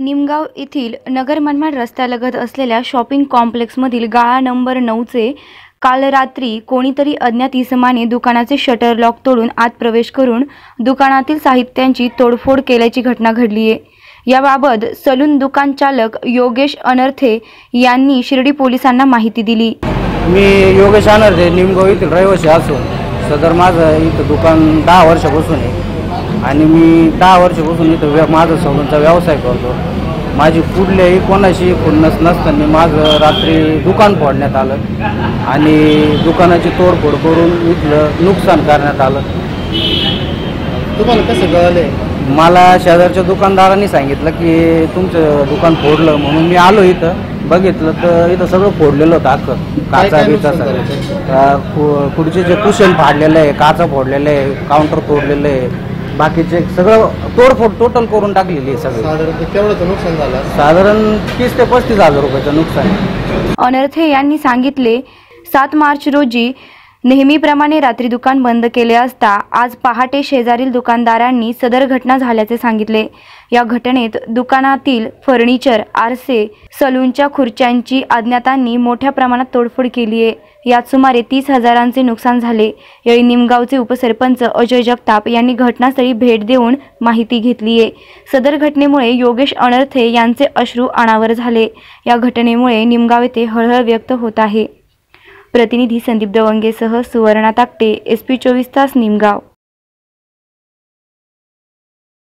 निमगाव येथील नगर मनमाड रस्त्यालगत असलेल्या शॉपिंग कॉम्प्लेक्समधील गाळा नंबर नऊचे काल रात्री कोणीतरी अज्ञात इसमाने दुकानाचे शटर लॉक तोडून आत प्रवेश करून दुकानातील साहित्यांची तोडफोड केल्याची घटना घडली आहे. याबाबत सलून दुकान चालक योगेश अनर्थे यांनी शिर्डी पोलिसांना माहिती दिली. मी योगेश अनर्थे निमगाव येथील रहिवासी असून सदर माझं इथं दुकान दहा वर्षापासून आहे. आणि मी दहा वर्षापासून इथं व्य माझं सलूनचा व्यवसाय करतो. माझी कुठल्याही कोणाशी खुन्नस नसताना माझं रात्री दुकान फोडण्यात आलं आणि दुकानाची तोडफोड करून इथलं नुकसान करण्यात आलं. तुम्हाला कसं कळले मला शेजारच्या दुकानदारांनी सांगितलं की तुमचं दुकान फोडलं. म्हणून मी आलो इथं बघितलं तर इथं सगळं फोडलेलं होतं अख्खं. काचा बिचा सगळं. खुर्चीचे कुशन फाडलेलं आहे काचा फोडलेलं आहे काउंटर तोडलेलं आहे. बाकीचे सगळं तोडफोड टोटल करून टाकलेली आहे सगळं केवढं नुकसान झालं साधारण तीस ते पस्तीस हजार रुपयाचं नुकसान आहे. अनर्थे यांनी सांगितले सात मार्च रोजी नेहमीप्रमाणे रात्री दुकान बंद केले असता आज पहाटे शेजारील दुकानदारांनी सदर घटना झाल्याचे सांगितले. या घटनेत दुकानातील फर्निचर आरसे सलूनच्या खुर्च्यांची अज्ञातांनी मोठ्या प्रमाणात तोडफोड केली आहे. यात सुमारे तीस हजारांचे नुकसान झाले. यावेळी निमगावचे उपसरपंच अजय जगताप यांनी घटनास्थळी भेट देऊन माहिती घेतली आहे. सदर घटनेमुळे योगेश अनर्थे यांचे अश्रू अनावर झाले. या घटनेमुळे निमगाव येथे हळहळ व्यक्त होत आहे. प्रतिनिधी संदीप दवंगेसह सुवर्णा ताकटे एस पी चोवीस तास निमगाव.